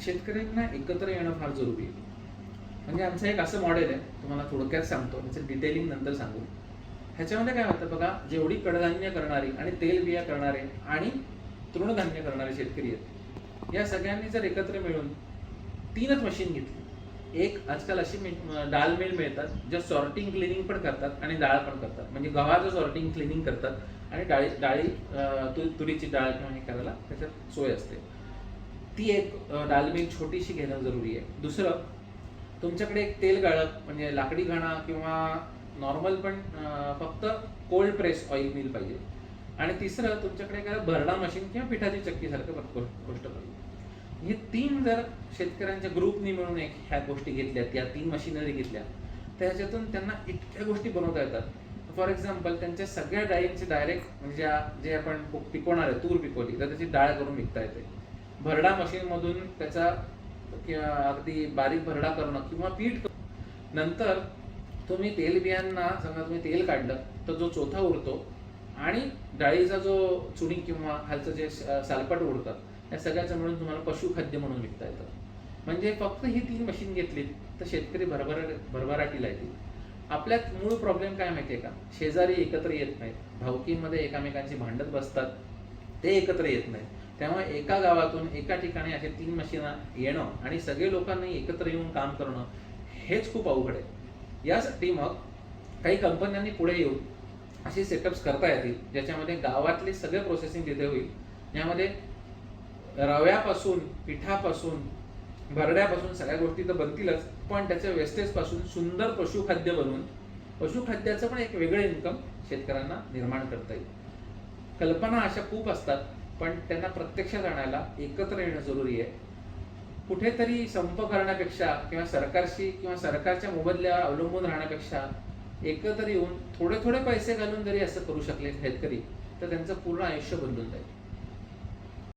शेतकऱ्यांना एकत्र येणं फार जरुरी आहे. म्हणजे आमचं एक असं मॉडेल आहे तुम्हाला थोडक्यात सांगतो त्याचं डिटेलिंग नंतर सांगू. ह्याच्यामध्ये काय होतं बघा जेवढी कडधान्य करणारी आणि तेल बिया करणारे आणि तृणधान्य करणारे शेतकरी आहेत या सगळ्यांनी जर एकत्र मिळून तीनच मशीन घेतली. एक आजकाल अशी डाळ मिल मिळतात ज्या सॉर्टिंग क्लिनिंग पण करतात आणि डाळ पण करतात. म्हणजे गव्हाचं सॉर्टिंग क्लिनिंग करतात आणि डाळी डाळी तुरीची डाळ किंवा हे करायला त्याच्यात सोय असते. ती एक अं, छोटीशी घेणं जरुरी आहे. दुसरं तुमच्याकडे एक तेल गाळप म्हणजे लाकडी घाणा किंवा नॉर्मल पण फक्त कोल्ड प्रेस ऑइल मिल पाहिजे. आणि तिसरं तुमच्याकडे काय भरडा मशीन किंवा पिठाची चक्की सारखं गोष्ट पाहिजे. हे तीन जर शेतकऱ्यांच्या ग्रुपनी मिळून एक ह्या गोष्टी घेतल्या त्या तीन मशिनरी घेतल्या तर ह्याच्यातून त्यांना इतक्या गोष्टी बनवता येतात. फॉर एक्झाम्पल त्यांच्या सगळ्या डाळींची डायरेक्ट म्हणजे जे आपण पिकवणार आहे तूर पिकवली तर त्याची डाळ करून विकता येते. भरडा मशीनमधून त्याचा किंवा अगदी बारीक भरडा करणं किंवा पीठ नंतर तुम्ही तेल बियांना समजा तुम्ही तेल काढलं तर जो चोथा उरतो आणि डाळीचा जो चुणी किंवा खालचं जे सालपट उडतात या सगळ्याचं मिळून तुम्हाला पशुखाद्य म्हणून विकता येतं. म्हणजे फक्त ही तीन मशीन घेतली तर शेतकरी भरभर भरभराटीला येतील. आपल्यात मूळ प्रॉब्लेम काय माहितीये का? शेजारी एकत्र येत नाहीत. भावकीमध्ये एकामेकांची भांडत बसतात. ते एकत्र येत नाहीत. त्यामुळे एका गावातून एका ठिकाणी असे तीन मशीन येणं आणि सगळे लोकांनी एकत्र येऊन काम करणं हेच खूप अवघड आहे. यासाठी मग काही कंपन्यांनी पुढे येऊन असे सेटअप्स करता येतील ज्याच्यामध्ये गावातले सगळे प्रोसेसिंग तिथे होईल. यामध्ये रव्यापासून पिठापासून भरड्यापासून सगळ्या गोष्टी तर बनतीलच पण त्याच्या वेस्टेजपासून सुंदर पशुखाद्य बनवून पशुखाद्याचं पण एक वेगळं इन्कम शेतकऱ्यांना निर्माण करता येईल. कल्पना अशा खूप असतात पण त्यांना प्रत्यक्षात आणायला एकत्र येणं जरुरी आहे. कुठेतरी संप करण्यापेक्षा किंवा सरकारशी किंवा सरकारच्या मोबदल्यावर अवलंबून राहण्यापेक्षा एकत्र येऊन थोडे थोडे पैसे घालून जरी असं करू शकले शेतकरी तर त्यांचं पूर्ण आयुष्य बदलून जाईल.